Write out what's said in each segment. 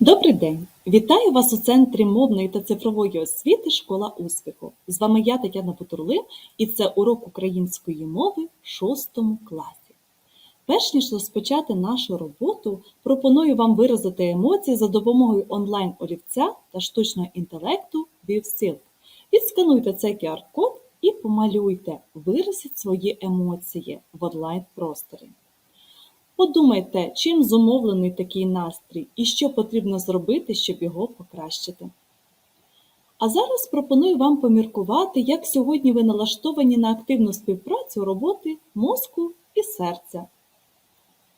Добрий день! Вітаю вас у Центрі мовної та цифрової освіти Школа успіху. З вами я Тетяна Бутурлин і це урок української мови в 6 класі. Перш ніж розпочати нашу роботу, пропоную вам виразити емоції за допомогою онлайн-олівця та штучного інтелекту ViewSilk. Відскануйте цей QR-код і помалюйте, виразіть свої емоції в онлайн-просторі. Подумайте, чим зумовлений такий настрій і що потрібно зробити, щоб його покращити. А зараз пропоную вам поміркувати, як сьогодні ви налаштовані на активну співпрацю роботи мозку і серця.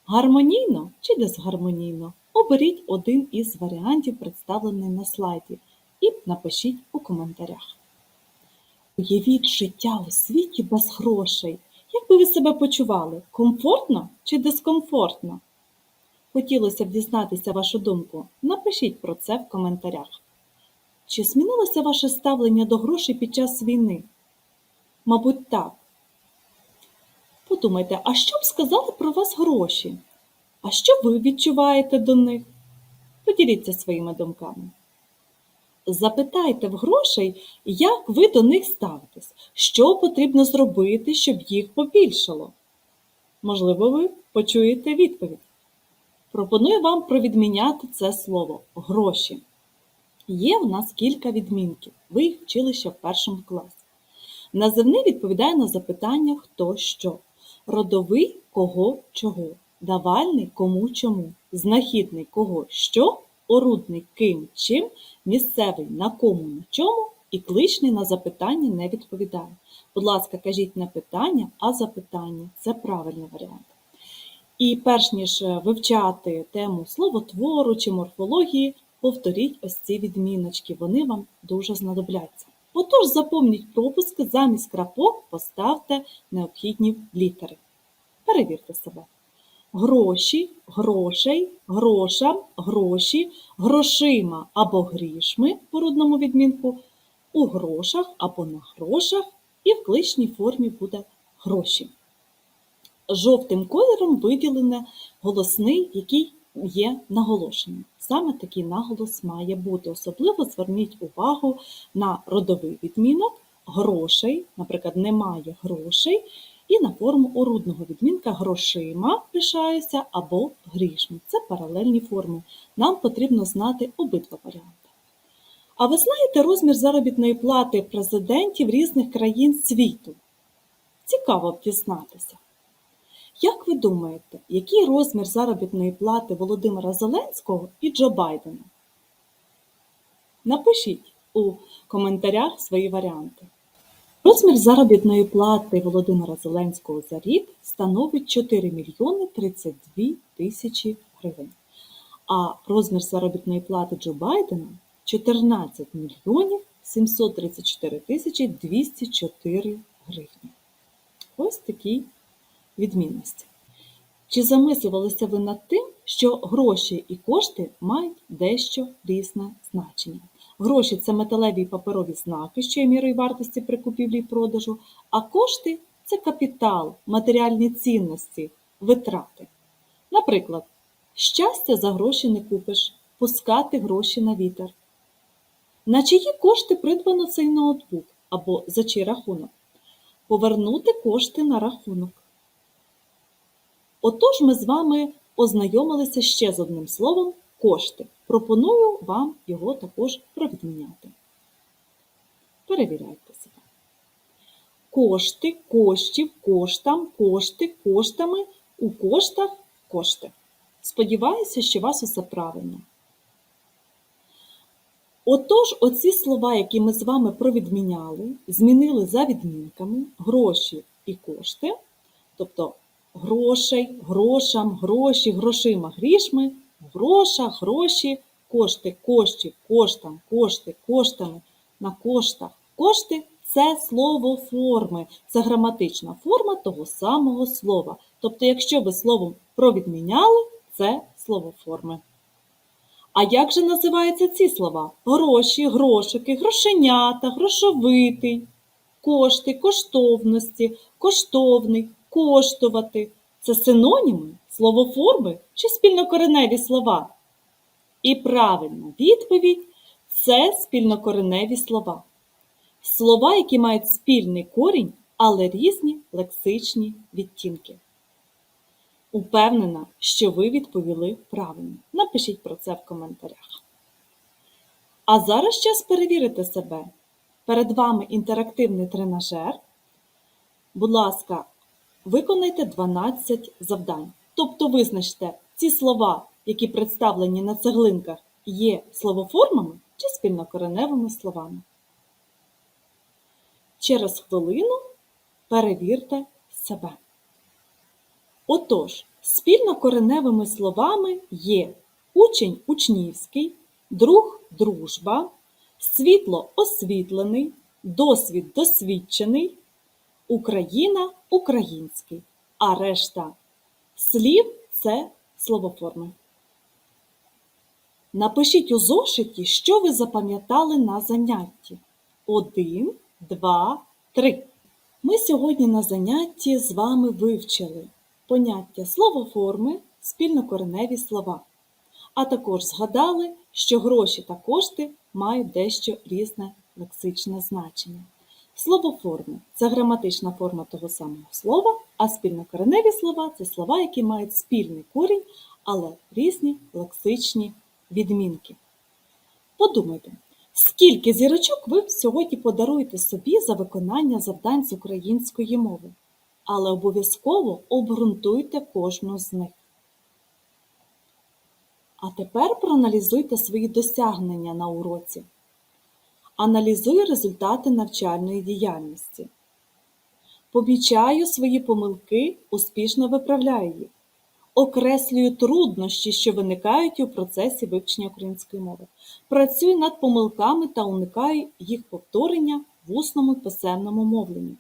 Гармонійно чи дисгармонійно? Оберіть один із варіантів, представлений на слайді, і напишіть у коментарях. Уявіть життя у світі без грошей. Як би ви себе почували? Комфортно чи дискомфортно? Хотілося б дізнатися вашу думку. Напишіть про це в коментарях. Чи змінилося ваше ставлення до грошей під час війни? Мабуть, так. Подумайте, а що б сказали про вас гроші? А що ви відчуваєте до них? Поділіться своїми думками. Запитайте в грошей, як ви до них ставитесь, що потрібно зробити, щоб їх побільшало. Можливо, ви почуєте відповідь. Пропоную вам провідміняти це слово гроші. Є в нас кілька відмінків. Ви їх вчили ще в першому класі. Називний відповідає на запитання хто що. Родовий кого чого. Давальний кому чому. Знахідний кого що орудний ким чим, місцевий на кому на чому і кличний на запитання не відповідає. Будь ласка, кажіть не питання, а запитання це правильний варіант. І перш ніж е, вивчати тему словотвору чи морфології, повторіть ось ці відміночки, вони вам дуже знадобляться. Отож, запомніть пропуски, замість крапок поставте необхідні літери. Перевірте себе гроші, грошей, гроша, гроші, грошима або грішми по рудному відмінку, у грошах або на грошах, і в кличній формі буде гроші. Жовтим кольором виділене голосний, який є наголошеним. Саме такий наголос має бути. Особливо зверніть увагу на родовий відмінок грошей, наприклад, немає грошей, і на форму орудного відмінка грошима пишаюся або грішми. Це паралельні форми. Нам потрібно знати обидва варіанти. А ви знаєте розмір заробітної плати президентів різних країн світу? Цікаво б дізнатися. Як ви думаєте, який розмір заробітної плати Володимира Зеленського і Джо Байдена? Напишіть у коментарях свої варіанти. Розмір заробітної плати Володимира Зеленського за рік становить 4 мільйони 32 тисячі гривень, а розмір заробітної плати Джо Байдена 14 мільйонів 734 тисячі 204 гривні. Ось такі відмінності. Чи замислювалися ви над тим, що гроші і кошти мають дещо різне значення? Гроші це металеві і паперові знаки, що є мірою вартості при купівлі і продажу, а кошти це капітал, матеріальні цінності, витрати. Наприклад, щастя за гроші не купиш, пускати гроші на вітер. На чиї кошти придбано цей ноутбук або за чий рахунок? Повернути кошти на рахунок. Отож ми з вами ознайомилися ще з одним словом кошти. Пропоную вам його також провідміняти. Перевіряйте себе. Кошти, коштів, коштам, кошти, коштами, у коштах кошти. Сподіваюся, що вас усе правильно. Отож, оці слова, які ми з вами провідміняли, змінили за відмінками гроші і кошти, тобто грошей, грошам, гроші, грошима, грішми гроша, гроші, кошти, коштів, коштам, кошти, коштами, на коштах. Кошти це слово форми, це граматична форма того самого слова. Тобто, якщо ви словом провідміняли, це слово форми. А як же називаються ці слова? Гроші, грошики, грошенята, грошовитий, кошти, коштовності, коштовний, коштувати. Це синоніми, словоформи чи спільнокореневі слова? І правильна відповідь це спільнокореневі слова. Слова, які мають спільний корінь, але різні лексичні відтінки. Упевнена, що ви відповіли правильно. Напишіть про це в коментарях. А зараз час перевірити себе. Перед вами інтерактивний тренажер. Будь ласка, виконайте 12 завдань. Тобто визначте, ці слова, які представлені на цеглинках, є словоформами чи спільнокореневими словами. Через хвилину перевірте себе. Отож, спільнокореневими словами є учень учнівський, друг дружба, світло освітлений, досвід досвідчений, Україна український, а решта слів це словоформи. Напишіть у зошиті, що ви запам'ятали на занятті. Один, два, три. Ми сьогодні на занятті з вами вивчили поняття словоформи, спільнокореневі слова. А також згадали, що гроші та кошти мають дещо різне лексичне значення. Словоформи це граматична форма того самого слова, а спільнокореневі слова це слова, які мають спільний корінь, але різні лексичні відмінки. Подумайте, скільки зірочок ви сьогодні подаруєте собі за виконання завдань з української мови, але обов'язково обґрунтуйте кожну з них. А тепер проаналізуйте свої досягнення на уроці. Аналізуй результати навчальної діяльності. Помічаю свої помилки, успішно виправляю їх. Окреслюю труднощі, що виникають у процесі вивчення української мови. Працюю над помилками та уникаю їх повторення в усному писемному мовленні.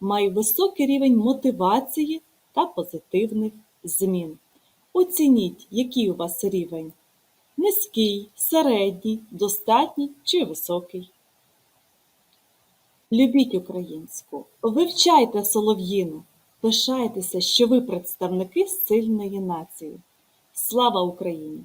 Маю високий рівень мотивації та позитивних змін. Оцініть, який у вас рівень низький, середній, достатній чи високий. Любіть українську, вивчайте солов'їну, пишайтеся, що ви представники сильної нації. Слава Україні!